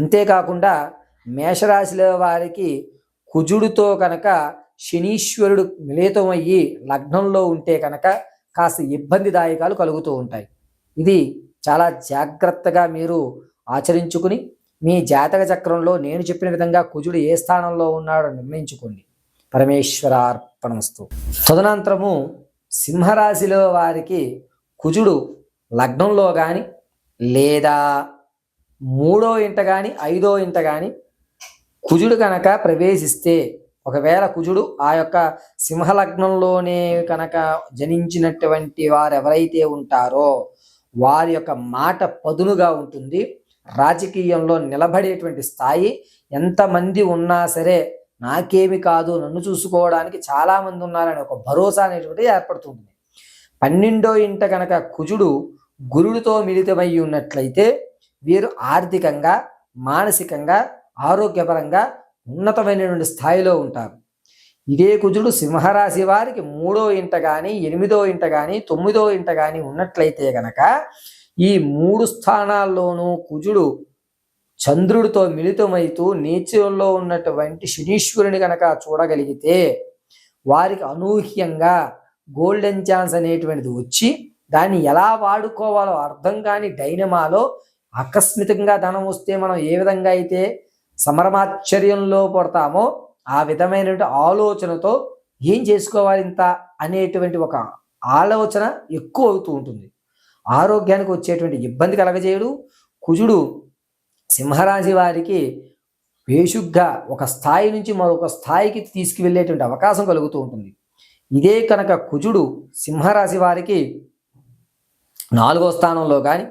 అంతేకాకుండా మేషరాశిలో వారికి కుజుడితో కనుక శనీశ్వరుడు మిళితమయ్యి లగ్నంలో ఉంటే కనుక కాస్త ఇబ్బందిదాయకాలు కలుగుతూ ఉంటాయి. ఇది చాలా జాగ్రత్తగా మీరు ఆచరించుకుని మీ జాతక చక్రంలో నేను చెప్పిన విధంగా కుజుడు ఏ స్థానంలో ఉన్నాడో నిర్ణయించుకోండి. పరమేశ్వరార్పణమస్తు. తదనంతరము సింహరాశిలో వారికి కుజుడు లగ్నంలో కానీ లేదా మూడో ఇంట కానీ ఐదో ఇంట కానీ కుజుడు కనుక ప్రవేశిస్తే ఒకవేళ కుజుడు ఆ యొక్క సింహలగ్నంలోనే కనుక జనించినటువంటి వారు ఎవరైతే ఉంటారో వారి యొక్క మాట పదునుగా ఉంటుంది. రాజకీయంలో నిలబడేటువంటి స్థాయి ఎంతమంది ఉన్నా సరే నాకేమి కాదు నన్ను చూసుకోవడానికి చాలామంది ఉన్నారని ఒక భరోసా అనేటువంటిది ఏర్పడుతుంది పన్నెండో ఇంట కనుక కుజుడు గురుడితో మిళితమై ఉన్నట్లయితే వీరు ఆర్థికంగా మానసికంగా ఆరోగ్యపరంగా ఉన్నతమైనటువంటి స్థాయిలో ఉంటారు. ఇదే కుజుడు సింహరాశి వారికి మూడో ఇంట కానీ ఎనిమిదో ఇంట కానీ తొమ్మిదో ఇంట కానీ ఉన్నట్లయితే గనక ఈ మూడు స్థానాల్లోనూ కుజుడు చంద్రుడితో మిళితమైతూ నేచర్లో ఉన్నటువంటి శనీశ్వరుని గనక చూడగలిగితే వారికి అనూహ్యంగా గోల్డెన్ ఛాన్స్ అనేటువంటిది వచ్చి దాన్ని ఎలా వాడుకోవాలో అర్థం కాని డైనమాలో ఆకస్మికంగా ధనం వస్తే మనం ఏ విధంగా అయితే సమరమాశ్చర్యంలో పడతామో ఆ విధమైనటువంటి ఆలోచనతో ఏం చేసుకోవాలి ఇంత అనేటువంటి ఒక ఆలోచన ఎక్కువ అవుతూ ఉంటుంది. ఆరోగ్యానికి వచ్చేటువంటి ఇబ్బంది కలగజేయుడు. కుజుడు సింహరాశి వారికి వేషుగ్గా ఒక స్థాయి నుంచి మరొక స్థాయికి తీసుకువెళ్ళేటువంటి అవకాశం కలుగుతూ ఉంటుంది. ఇదే కనుక కుజుడు సింహరాశి వారికి నాలుగో స్థానంలో కానీ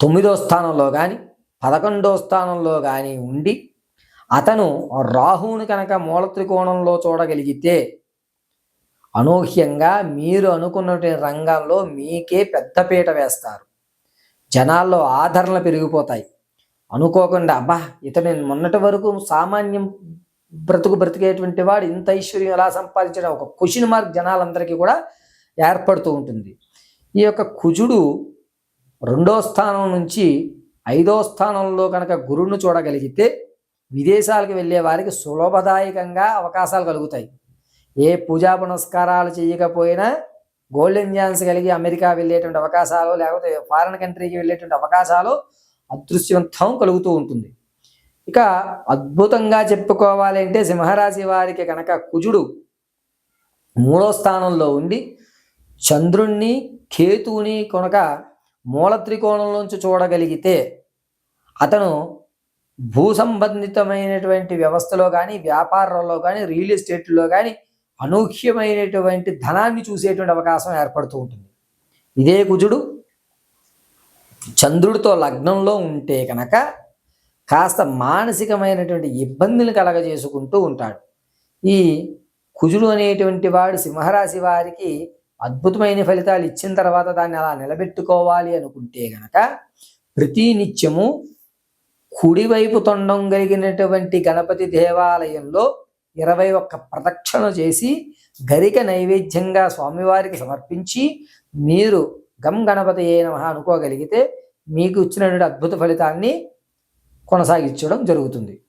తొమ్మిదో స్థానంలో కానీ పదకొండో స్థానంలో కానీ ఉండి అతను రాహువుని కనుక మూల త్రికోణంలో చూడగలిగితే అనూహ్యంగా మీరు అనుకున్నటువంటి రంగంలో మీకే పెద్దపీట వేస్తారు. జనాల్లో ఆదరణ పెరిగిపోతాయి. అనుకోకుండా అబ్బా ఇతను మొన్నటి వరకు సామాన్యం బ్రతుకు బ్రతికేటువంటి వాడు ఇంత ఐశ్వర్యం ఎలా సంపాదించడం? ఒక క్వశ్చన్ మార్క్ జనాలందరికీ కూడా ఏర్పడుతూ ఉంటుంది. ఈ యొక్క కుజుడు రెండో స్థానం నుంచి ఐదో స్థానంలో కనుక గురువును చూడగలిగితే విదేశాలకు వెళ్ళే వారికి సులభదాయకంగా అవకాశాలు కలుగుతాయి. ఏ పూజా పునస్కారాలు చేయకపోయినా గోల్డెన్ ఛాన్స్ కలిగి అమెరికా వెళ్ళేటువంటి అవకాశాలు లేకపోతే ఫారిన్ కంట్రీకి వెళ్ళేటువంటి అవకాశాలు అదృశ్యవంతం కలుగుతూ ఉంటుంది. ఇక అద్భుతంగా చెప్పుకోవాలి అంటే సింహరాశి వారికి కనుక కుజుడు మూడో స్థానంలో ఉండి చంద్రుణ్ణి కేతువుని కనుక మూల త్రికోణంలోంచి చూడగలిగితే అతను భూ సంబంధితమైనటువంటి వ్యవస్థలో కానీ వ్యాపారంలో కానీ రియల్ ఎస్టేట్లో కానీ అనూహ్యమైనటువంటి ధనాన్ని చూసేటువంటి అవకాశం ఏర్పడుతూ ఉంటుంది. ఇదే కుజుడు చంద్రుడితో లగ్నంలో ఉంటే కనుక కాస్త మానసికమైనటువంటి ఇబ్బందులు కలగజేసుకుంటూ ఉంటాడు. ఈ కుజుడు అనేటువంటి వాడు సింహరాశి వారికి అద్భుతమైన ఫలితాలు ఇచ్చిన తర్వాత దాన్ని అలా నిలబెట్టుకోవాలి అనుకుంటే గనక ప్రతి నిత్యము కుడివైపు తొండం కలిగినటువంటి గణపతి దేవాలయంలో ఇరవై ఒక్క ప్రదక్షిణ చేసి గరిక నైవేద్యంగా స్వామివారికి సమర్పించి మీరు గం గణపతి ఏ అనుకోగలిగితే మీకు ఇచ్చినటువంటి అద్భుత ఫలితాన్ని కొనసాగించడం జరుగుతుంది.